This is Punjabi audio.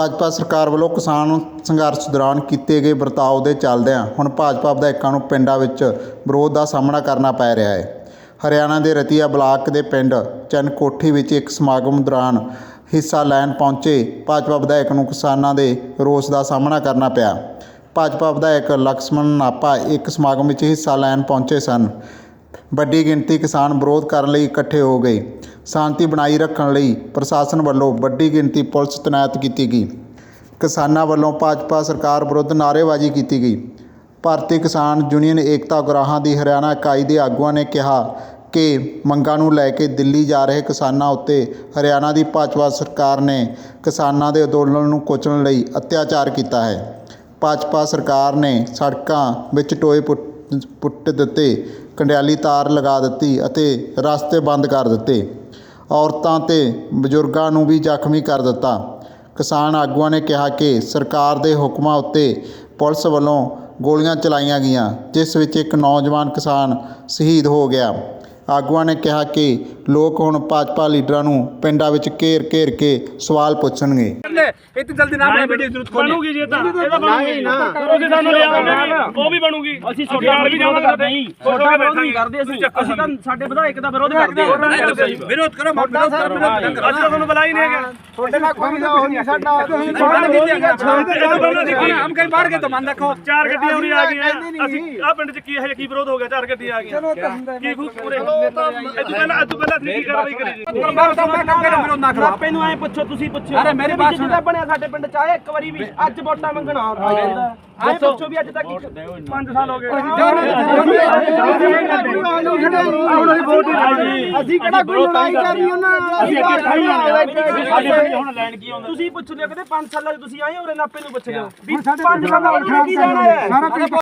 ਭਾਜਪਾ ਸਰਕਾਰ ਵੱਲੋਂ ਕਿਸਾਨ ਸੰਘਰਸ਼ ਦੌਰਾਨ ਕੀਤੇ ਗਏ ਵਰਤਾਓ ਦੇ ਚੱਲਦਿਆਂ ਹੁਣ ਭਾਜਪਾ ਵਿਧਾਇਕਾਂ ਨੂੰ ਪਿੰਡਾਂ ਵਿੱਚ ਵਿਰੋਧ ਦਾ ਸਾਹਮਣਾ ਕਰਨਾ ਪੈ ਰਿਹਾ ਹੈ। ਹਰਿਆਣਾ ਦੇ ਰਤੀਆ ਬਲਾਕ ਦੇ ਪਿੰਡ ਚੰਨਕੋਠੀ ਵਿੱਚ ਇੱਕ ਸਮਾਗਮ ਦੌਰਾਨ ਹਿੱਸਾ ਲੈਣ ਪਹੁੰਚੇ ਭਾਜਪਾ ਵਿਧਾਇਕ ਨੂੰ ਕਿਸਾਨਾਂ ਦੇ ਰੋਸ ਦਾ ਸਾਹਮਣਾ ਕਰਨਾ ਪਿਆ। ਭਾਜਪਾ ਵਿਧਾਇਕ ਲਕਸ਼ਮਣ ਨਾਪਾ ਇੱਕ ਸਮਾਗਮ ਵਿੱਚ ਹਿੱਸਾ ਲੈਣ ਪਹੁੰਚੇ ਸਨ। ਵੱਡੀ ਗਿਣਤੀ ਕਿਸਾਨ ਵਿਰੋਧ ਕਰਨ ਲਈ ਇਕੱਠੇ ਹੋ ਗਏ। ਸ਼ਾਂਤੀ ਬਣਾਈ ਰੱਖਣ ਲਈ ਪ੍ਰਸ਼ਾਸਨ ਵੱਲੋਂ ਵੱਡੀ ਗਿਣਤੀ ਪੁਲਿਸ ਤੈਨਾਤ ਕੀਤੀ ਗਈ। ਕਿਸਾਨਾਂ ਵੱਲੋਂ ਭਾਜਪਾ ਸਰਕਾਰ ਵਿਰੁੱਧ ਨਾਅਰੇਬਾਜ਼ੀ ਕੀਤੀ ਗਈ। ਭਾਰਤੀ ਕਿਸਾਨ ਯੂਨੀਅਨ ਏਕਤਾ ਗੁਰਾਹਾਂ ਦੀ ਹਰਿਆਣਾ ਇਕਾਈ ਦੇ ਆਗੂਆਂ ਨੇ ਕਿਹਾ ਕਿ ਮੰਗਾਂ ਨੂੰ ਲੈ ਕੇ ਦਿੱਲੀ ਜਾ ਰਹੇ ਕਿਸਾਨਾਂ ਉੱਤੇ ਹਰਿਆਣਾ ਦੀ ਭਾਜਪਾ ਸਰਕਾਰ ਨੇ ਕਿਸਾਨਾਂ ਦੇ ਅੰਦੋਲਨ ਨੂੰ ਕੁਚਲਣ ਲਈ ਅਤਿਆਚਾਰ ਕੀਤਾ ਹੈ। ਭਾਜਪਾ ਸਰਕਾਰ ਨੇ ਸੜਕਾਂ ਵਿੱਚ ਟੋਏ ਪੁੱਟ ਦਿੱਤੇ। ਕੰਡਿਆਲੀ ਤਾਰ ਲਗਾ ਦਿੱਤੀ ਅਤੇ ਰਸਤੇ ਬੰਦ ਕਰ ਦਿੱਤੇ। ਔਰਤਾਂ ਤੇ ਬਜ਼ੁਰਗਾਂ ਨੂੰ ਵੀ ਜ਼ਖਮੀ ਕਰ ਦਿੱਤਾ। ਕਿਸਾਨ ਆਗੂਆਂ ਨੇ ਕਿਹਾ ਕਿ ਸਰਕਾਰ ਦੇ ਹੁਕਮਾਂ ਉੱਤੇ ਪੁਲਿਸ ਵੱਲੋਂ ਗੋਲੀਆਂ ਚਲਾਈਆਂ ਗਈਆਂ, ਜਿਸ ਵਿੱਚ ਇੱਕ ਨੌਜਵਾਨ ਕਿਸਾਨ ਸ਼ਹੀਦ ਹੋ ਗਿਆ। ਆਗੂਆਂ ਨੇ ਕਿਹਾ ਕਿ ਲੋਕ ਹੁਣ ਭਾਜਪਾ ਲੀਡਰਾਂ ਨੂੰ ਪਿੰਡਾਂ ਵਿੱਚ ਘੇਰ-ਘੇਰ ਕੇ ਸਵਾਲ ਪੁੱਛਣਗੇ। ਇਤਨੀ ਜਲਦੀ ਨਾ ਬਣੇ ਬੇਟੀ ਜ਼ਰੂਰਤ ਬਣੂਗੀ ਜੀ ਇਹ ਤਾਂ। ਇਹਦਾ ਬਣੂਗੀ ਤੁਸੀਂ ਸਾਨੂੰ ਲਿਆ ਉਹ ਵੀ ਬਣੂਗੀ। ਅਸੀਂ ਛੋਟਾ ਵੀ ਵਿਰੋਧ ਕਰਦੇ। ਨਹੀਂ ਛੋਟਾ ਵਿਰੋਧ ਨਹੀਂ ਕਰਦੇ ਅਸੀਂ। ਅਸੀਂ ਤਾਂ ਸਾਡੇ ਵਿਧਾਇਕ ਦਾ ਵਿਰੋਧ ਕਰਦੇ ਹਾਂ। ਵਿਰੋਧ ਕਰੋ ਮੋਟਾ ਸਰ ਵਿਰੋਧ ਅਸੀਂ ਤਾਂ ਤੁਹਾਨੂੰ ਬੁਲਾ ਹੀ ਨਹੀਂ ਹੈਗਾ। ਤੁਹਾਡੇ ਨਾਲ ਕੋਈ ਨਾ ਹੋਣੀ ਸਾਡਾ ਤੁਸੀਂ ਛੋਟਾ ਨਹੀਂ ਦਿੱਤੇ ਹਮ ਕहीं ਬਾਹਰ ਗਏ ਤਾਂ ਮੰਨ ਰੱਖੋ। ਚਾਰ ਗੱਡੀਆਂ ਉਰੀ ਆ ਗਈਆਂ। ਅਸੀਂ ਆ ਪਿੰਡ 'ਚ ਕੀ ਹੈ ਕੀ ਵਿਰੋਧ ਹੋ ਗਿਆ? ਚਾਰ ਗੱਡੀਆਂ ਆ ਗਈਆਂ। ਕੀ ਕੁਝ ਪੂਰੇ ਇਹ ਤੋਂ ਪਹਿਲਾਂ ਇਹ ਤੋਂ ਪਹਿਲਾਂ ਅਸੀਂ ਕੀ ਕਾਰਵਾਈ ਕਰੀ ਜੀ? ਬਾਹਰ ਤਾਂ ਮੈਂ ਕੰਮ ਵਿਰੋਧ ਨਾ ਕਰੋ ਆਪੇ ਨੂੰ ਐ ਪੁੱਛੋ ਤੁਸੀਂ ਪੁੱਛੋ ਅਰੇ ਮੇਰੀ ਬਾਤ ਸੁਣ। ਜਿਹਦਾ ਬਣਿਆ ਸਾਡੇ ਪਿੰਡ ਚ ਆਇਆ ਇੱਕ ਵਾਰੀ ਵੀ ਅੱਜ ਵੋਟਾਂ ਮੰਗਣਾ ਆਏ ਪੁੱਛੋ ਵੀ ਅੱਜ ਤੱਕ 5 ਸਾਲ ਹੋ ਗਏ। ਅਸੀਂ ਕਿਹੜਾ ਕੋਈ ਲੜਾਈ ਕਰੀ ਉਹਨਾਂ ਨਾਲ? ਅਸੀਂ ਅੱਗੇ ਖਾਈ ਜਾਂਦੇ ਹੁਣ ਲੈਣ ਕੀ ਆਉਂਦਾ? ਤੁਸੀਂ ਪੁੱਛ ਲਿਓ ਕਹਿੰਦੇ 5 ਸਾਲਾਂ ਚ ਤੁਸੀਂ ਆਏ ਹੋ ਰੇ ਨਾਪੇ ਨੂੰ ਪੁੱਛ ਲਿਓ। ਵੀ 5 ਸਾਲਾਂ ਚ ਕੀ ਜਾਣਾ ਹੈ?